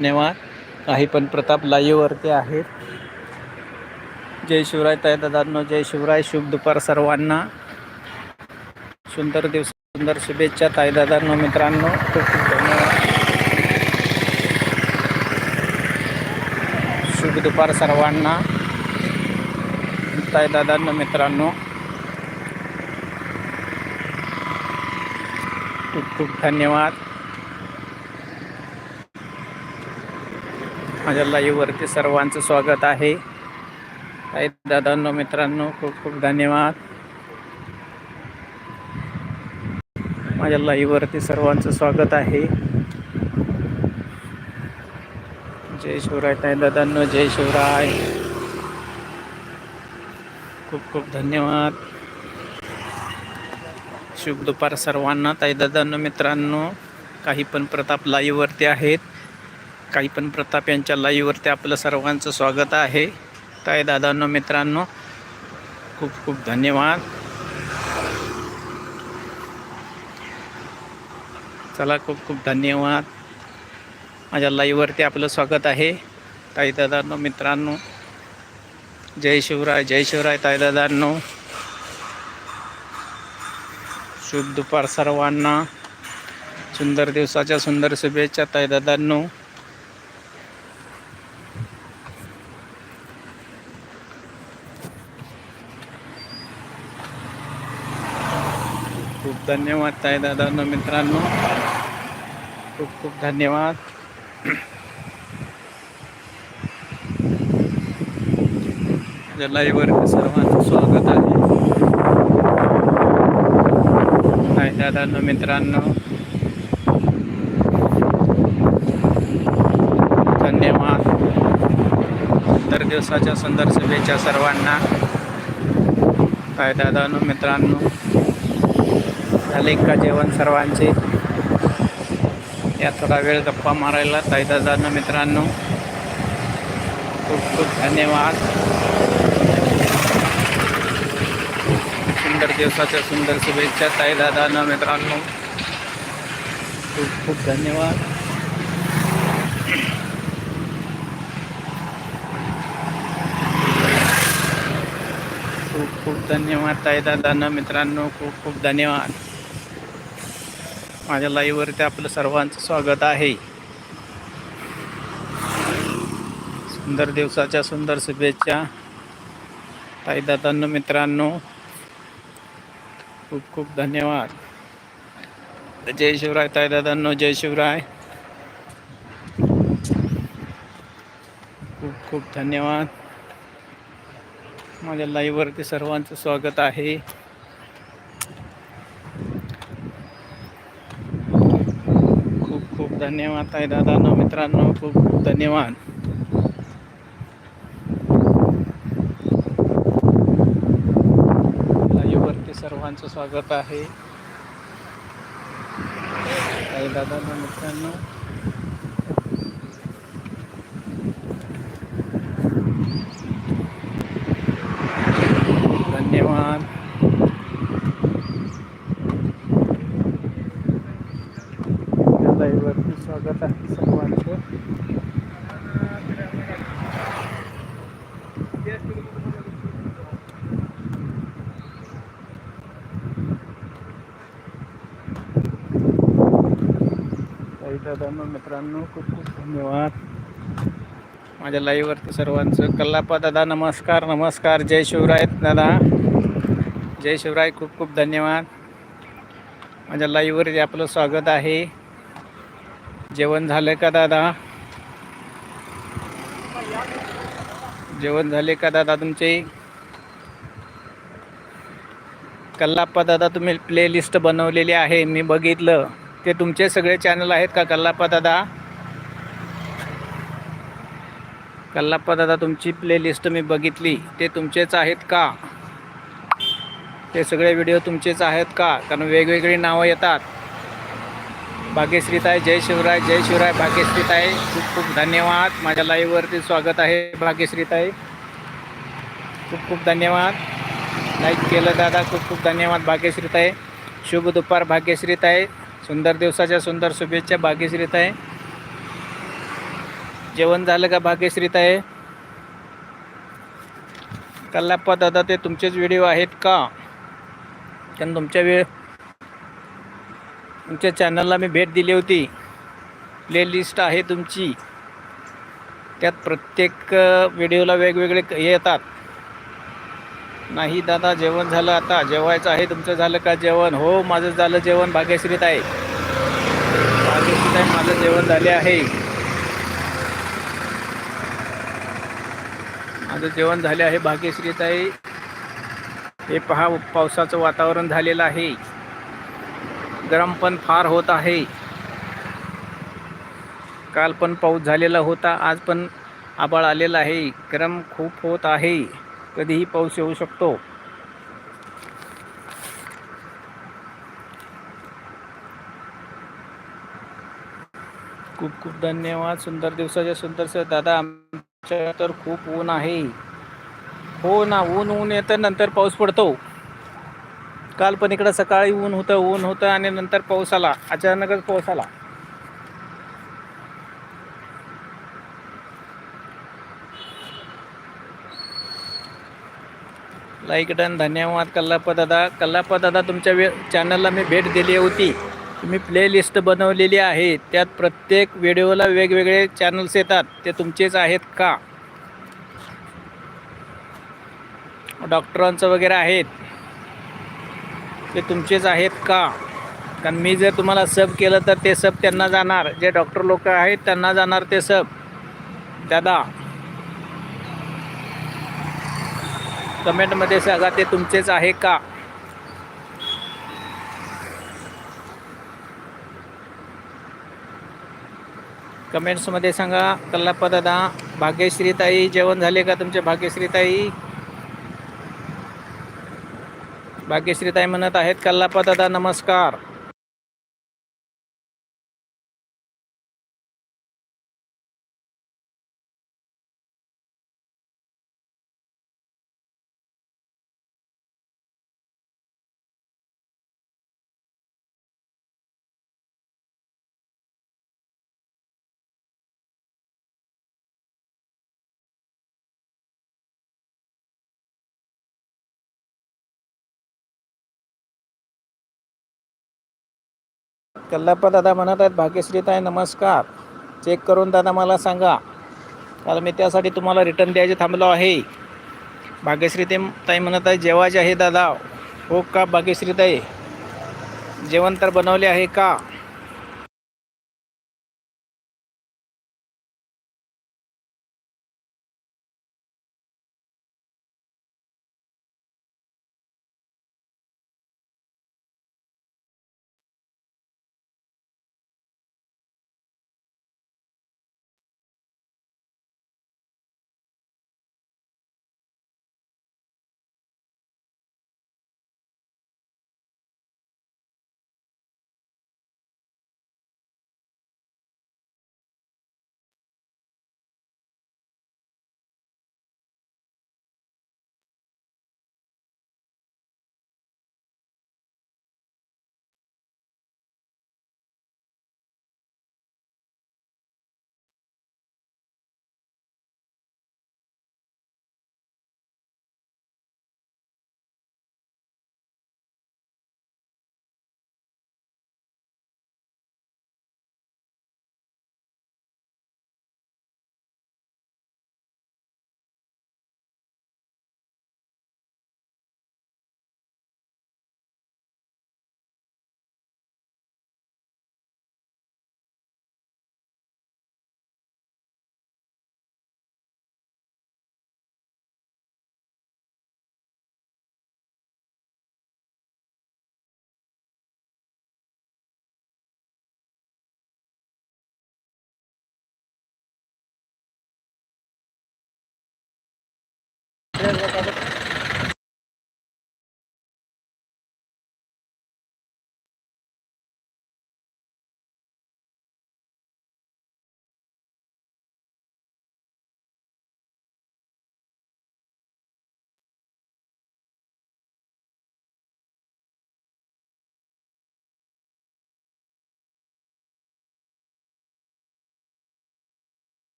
धन्यवाद काही पण प्रताप लाईव्हवरती आहेत. जय शिवराय तय दादांनो जय शिवराय शुभ दुपार सर्वांना. सुंदर दिवस सुंदर शुभेच्छा ताई दादांनो मित्रांनो. खूप खूप धन्यवाद. शुभ दुपार सर्वांना. ताई दादांनो मित्रांनो. खूप खूप धन्यवाद. माझ्या लाईव्हवरती सर्वांचं स्वागत आहे. ताई दादांनो मित्रांनो खूप खूप धन्यवाद. माझ्या लाईव्हवरती सर्वांचं स्वागत आहे. जय शिवराय ताई दादांनो जय शिवराय. खूप खूप धन्यवाद. शुभ दुपार सर्वांना ताई दादांनो मित्रांनो. काही पण प्रताप लाईव्हवरती आहेत. काही पण प्रताप यांच्या लाईव्हवरती आपलं सर्वांचं स्वागत आहे. काय दादांनो मित्रांनो खूप खूप धन्यवाद. चला खूप खूप धन्यवाद. माझ्या लाईव्हवरती आपलं स्वागत आहे. ताई दादांनो मित्रांनो जय शिवराय जय शिवराय ताई दादांनो. शुभ दुपार सर्वांना. सुंदर दिवसाच्या सुंदर शुभेच्छा ताई धन्यवाद ताई दादांनो मित्रांनो. खूप खूप धन्यवाद. माझ्या सर्वांचं स्वागत आहे. ताई दादांनो मित्रांनो. धन्यवाद. दर दिवसाच्या सुंदर शुभेच्छा सर्वांना. ताई दादांनो मित्रांनो. झाले का जेवण सर्वांचे? या थोडा वेळ गप्पा मारायला ताईदादांना मित्रांनो. खूप खूप धन्यवाद. सुंदर दिवसाच्या सुंदर शुभेच्छा ताईदादांना मित्रांनो. खूप खूप धन्यवाद. खूप खूप धन्यवाद ताईदादांना मित्रांनो. खूप खूप धन्यवाद. माझ्या लाईव्हवरती आपलं सर्वांचं स्वागत आहे. सुंदर दिवसाच्या सुंदर शुभेच्छा. ताई दादांनो मित्रांनो खूप खूप धन्यवाद. जय शिवराय ताई दादांनो जय शिवराय. खूप खूप धन्यवाद. माझ्या लाईव्हवरती सर्वांचं स्वागत आहे खूप खूप धन्यवाद ताई दादांनो मित्रांनो खूप खूप धन्यवाद. लाईव्हवरती सर्वांचं स्वागत आहे. ताई दादांनो मित्रांनो धन्यवाद लाईव्हवरती स्वागत आहे सर्वांचं दादा मित्रांनो खूप खूप धन्यवाद. माझ्या लाईव्हवरती सर्वांचं कल्लापा दादा नमस्कार नमस्कार. जय शिवराय दादा. जय शिवराय खूप खूप धन्यवाद. माझ्या लाईव्हवरती आपलं स्वागत आहे. जेवण झालं का दादा? जेवण झाले का दादा तुमचे? कल्लाप्पा दादा तुम्ही प्लेलिस्ट बनवलेली आहे मी बघितलं. ते तुमचे सगळे चॅनल आहेत का कल्लाप्पा दादा? कल्लाप्पा दादा तुमची प्लेलिस्ट मी बघितली. ते तुमचेच आहेत का? ते सगळे व्हिडिओ तुमचेच आहेत का? कारण वेगवेगळी नावं येतात. भाग्यश्रीताई जय शिवराय जय शिवराय भाग्यश्रीताई खूप खूप धन्यवाद. माझ्या लाईव्हवरती स्वागत आहे भाग्यश्रीताई. खूप खूप धन्यवाद. लाईक केलं दादा खूप खूप धन्यवाद भाग्यश्रीताई. शुभ दुपार भाग्यश्रीताई. सुंदर दिवसाच्या सुंदर शुभेच्छा भाग्यश्रीताई. जेवण झालं का भाग्यश्रीत आहे कल्लाप्पा दादा ते तुमचेच व्हिडिओ आहेत का? कारण तुमच्या वेळ तुमच्या चॅनलला मी भेट दिली होती. प्लेलिस्ट आहे तुमची. त्यात प्रत्येक व्हिडिओला वेगवेगळे हे येतात. नाही दादा जेवण झालं आता. जेवायचं आहे. तुमचं झालं का जेवण? हो माझं झालं जेवण. भाग्यश्रीत आहे. भाग्यश्रीत आहे. माझं जेवण झाले आहे. माझं जेवण झाले आहे. भाग्यश्रीत आहे. हे पहा पावसाचं वातावरण झालेलं आहे. गरम पण फार होत आहे. काल पण पाऊस झालेला होता आज पण आबाळ आलेला आहे. गरम खूप होत आहे. कधीही पाऊस येऊ शकतो. खूप खूप धन्यवाद. सुंदर दिवसाच्या सुंदरसं दादा आमच्या तर खूप ऊन आहे. हो ना ऊन ऊन येतं नंतर पाऊस पडतो. काल पण इकडं सकाळी ऊन होतं ऊन होतं आणि नंतर पाऊस आला अचानकच पाऊस आला लाईक डन धन्यवाद कल्लाप्पा दादा कल्लाप्पा दादा तुमच्या वे चॅनलला मी भेट दिली होती. तुम्ही प्लेलिस्ट बनवलेली आहे. त्यात प्रत्येक व्हिडिओला वेगवेगळे चॅनल्स येतात. ते तुमचेच आहेत का? डॉक्टरांचं वगैरे आहेत. ते तुमचेच आहेत का? कारण मी जर तुम्हाला सब केलं तर ते सब त्यांना जाणार. जे डॉक्टर लोक आहेत त्यांना जाणार ते सब दादा. कमेंटमध्ये सांगा ते तुमचेच आहे का? कमेंट्समध्ये सांगा कल्लाप्पा दादा भाग्यश्रीताई जेवण झाले का तुमचे? भाग्यश्रीताई भाग्यश्रीताई म्हणत आहेत कल्लापदादा दादा नमस्कार. कल्लाप्पा दादा म्हणत आहेत भाग्यश्रीताई नमस्कार. चेक करून दादा मला सांगा. कारण मी त्यासाठी तुम्हाला रिटर्न द्यायचे थांबलो आहे. भाग्यश्री ते ताई म्हणत आहे जेवायचे आहे दादा. हो का भाग्यश्रीताई जेवण तर बनवले आहे का?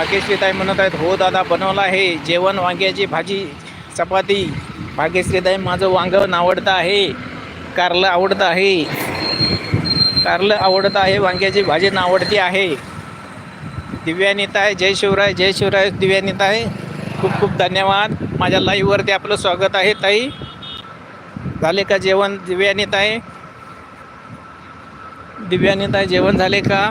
भाग्यश्रीताई म्हणत आहेत हो दादा बनवला आहे. जेवण वांग्याची भाजी चपाती. भाग्यश्रीताई माझं वांगं आवडतं आहे. कारलं आवडतं आहे. कारलं आवडतं आहे वांग्याची भाजी आवडती आहे. दिव्यानीताय जय शिवराय जय शिवराय. दिव्यानीताय खूप खूप धन्यवाद. माझ्या लाईव्हवरती आपलं स्वागत आहे ताई. झाले का जेवण? दिव्यानीताय दिव्यानीताय जेवण झाले का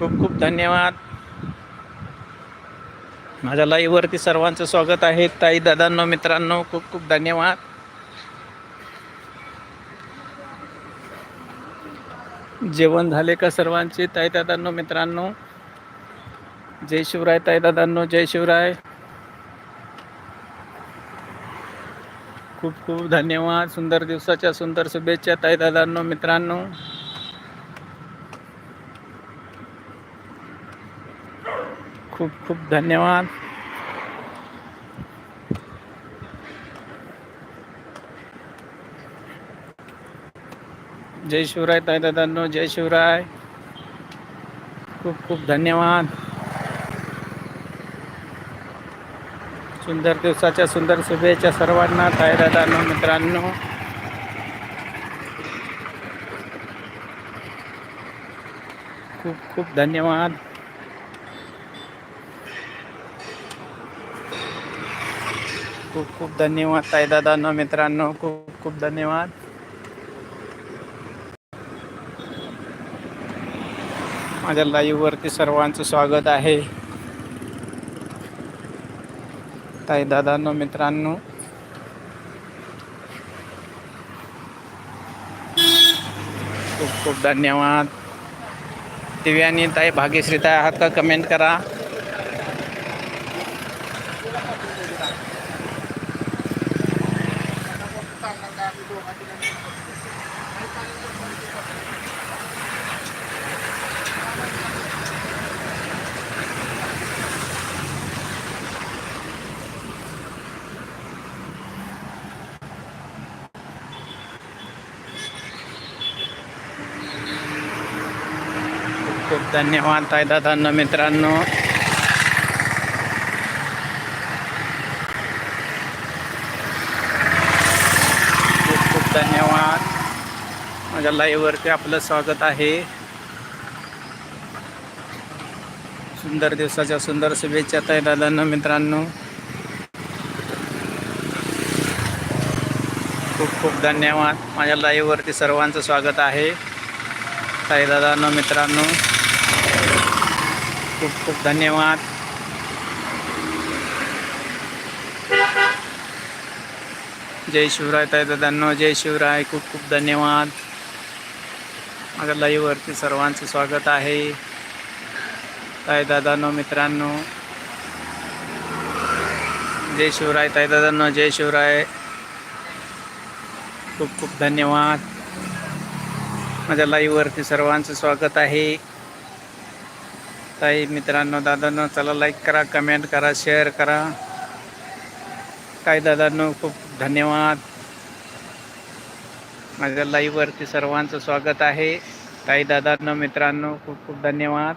खूप खूप धन्यवाद. माझ्या लाईव्हवरती सर्वांचं स्वागत आहे. ताई दादांनो मित्रांनो खूप खूप धन्यवाद. जेवण झाले का सर्वांचे? ताई दादांनो मित्रांनो. जय शिवराय ताई दादांनो जय शिवराय. खूप खूप धन्यवाद. सुंदर दिवसाच्या सुंदर शुभेच्छा ताई दादांनो मित्रांनो. खूप खूप धन्यवाद. जय शिवराय ताई दादांनो जय शिवराय. खूप खूप धन्यवाद. सुंदर दिवसाच्या सुंदर शुभेच्छा सर्वांना ताई दादांनो मित्रांनो. खूप खूप धन्यवाद. खूप खूप धन्यवाद ताई दादांनो मित्रांनो खूप खूप धन्यवाद. माझ्या लाईव्हवरती सर्वांचं स्वागत आहे. ताई दादांनो मित्रांनो. खूप खूप धन्यवाद. दिव्यानी ताई भाग्यश्रीताई आहात का? कमेंट करा. धन्यवाद ताई मित्रांनो. खूप खूप धन्यवाद. माझ्या लाईव्हवरती आपलं स्वागत आहे. सुंदर दिवसाच्या सुंदर शुभेच्छा ताई दादांना मित्रांनो. खूप खूप धन्यवाद. माझ्या लाईव्हवरती सर्वांचं स्वागत आहे. ताई दादांनो मित्रांनो. खूप खूप धन्यवाद. जय शिवराय ताई दादांनो जय शिवराय खूप खूप धन्यवाद. माझ्या लाईव्हवरती सर्वांचं स्वागत आहे. ताई दादांनो मित्रांनो. जय शिवराय ताई दादांनो जय शिवराय. खूप खूप धन्यवाद. माझ्या लाईव्हवरती सर्वांचं स्वागत आहे. ताई मित्रांनो दादांनो चला लाईक करा कमेंट करा शेअर करा. ताई दादांनो खूप धन्यवाद. माझ्या लाईव्हवरती सर्वांचं स्वागत आहे. ताई दादांनो मित्रांनो खूप खूप धन्यवाद.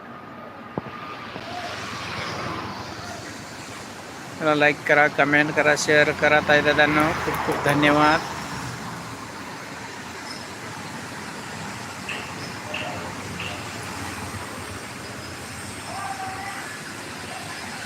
चला लाईक करा कमेंट करा शेअर करा ताई दादांनो खूप खूप धन्यवाद.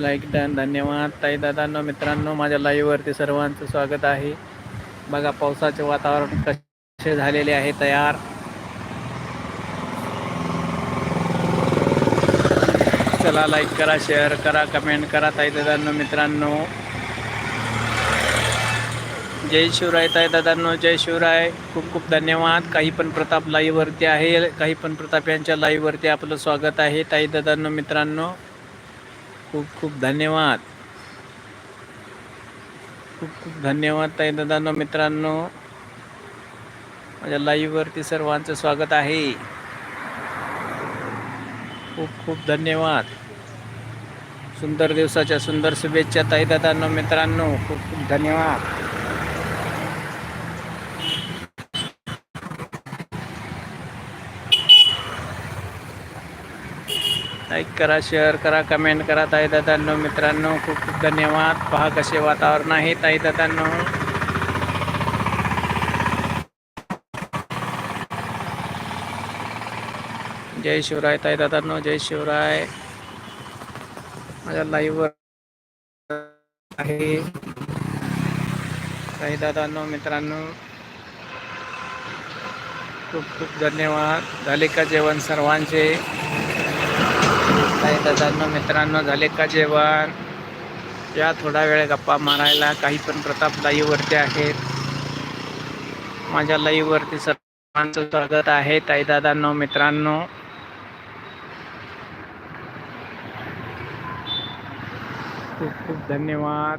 लाईक डन धन्यवाद. ताई दादांनो मित्रांनो माझ्या लाईव्हवरती सर्वांचं स्वागत आहे. बघा पावसाचे वातावरण कसे झालेले आहे तयार. चला लाईक करा शेअर करा कमेंट करा ताई दादांनो मित्रांनो. जय शिवराय ताई दादांनो जय शिवराय. खूप खूप धन्यवाद. काही पण प्रताप लाईव्हवरती आहे काही पण प्रताप यांच्या लाईव्हवरती आपलं स्वागत आहे ताई दादांनो मित्रांनो. खूप खूप धन्यवाद. खूप खूप धन्यवाद ताई दादांनो मित्रांनो. माझ्या लाईव्हवरती सर्वांचं स्वागत आहे. खूप खूप धन्यवाद. सुंदर दिवसाच्या सुंदर शुभेच्छा ताई दादांनो मित्रांनो. खूप खूप धन्यवाद. लाईक करा शेअर करा कमेंट करा ताई दादांनो मित्रांनो खूप खूप धन्यवाद. पहा कसे वातावरण आहे ताई दादांनो. जय शिवराय ताई दादांनो जय शिवराय. माझ्या लाईव्हवर आहे. ताई दादांनो मित्रांनो खूप खूप धन्यवाद. झाले का जेवण सर्वांचे? दादांनो मित्रांनो झाले का जेवण? या थोडा वेळ गप्पा मारायला. काही पण प्रताप लाईववरती आहेत. माझ्या लाईव्हवरती सर्वांचं स्वागत आहे. ताई दादांनो मित्रांनो. खूप खूप धन्यवाद.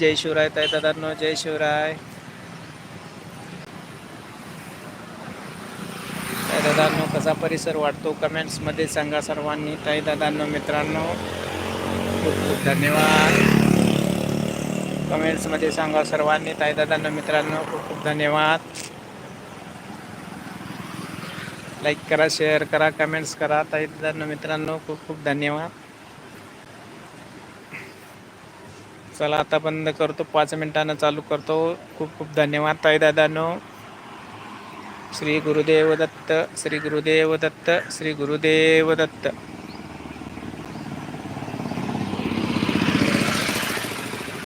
जय शिवराय ताई दादांनो जय शिवराय. ताई दादांनो कसा परिसर वाटतो? कमेंट्समध्ये सांगा सर्वांनी. ताई दादांनो मित्रांनो खूप खूप धन्यवाद. कमेंट्समध्ये सांगा सर्वांनी. ताई दादांनो मित्रांनो खूप खूप धन्यवाद. लाईक करा शेअर करा कमेंट्स करा. ताई दादांनो मित्रांनो खूप खूप धन्यवाद. चला आता बंद करतो. पाच मिनिटानं चालू करतो. खूप खूप धन्यवाद ताई दादानो. श्री गुरुदेव दत्त श्री गुरुदेव दत्त श्री गुरुदेव दत्त.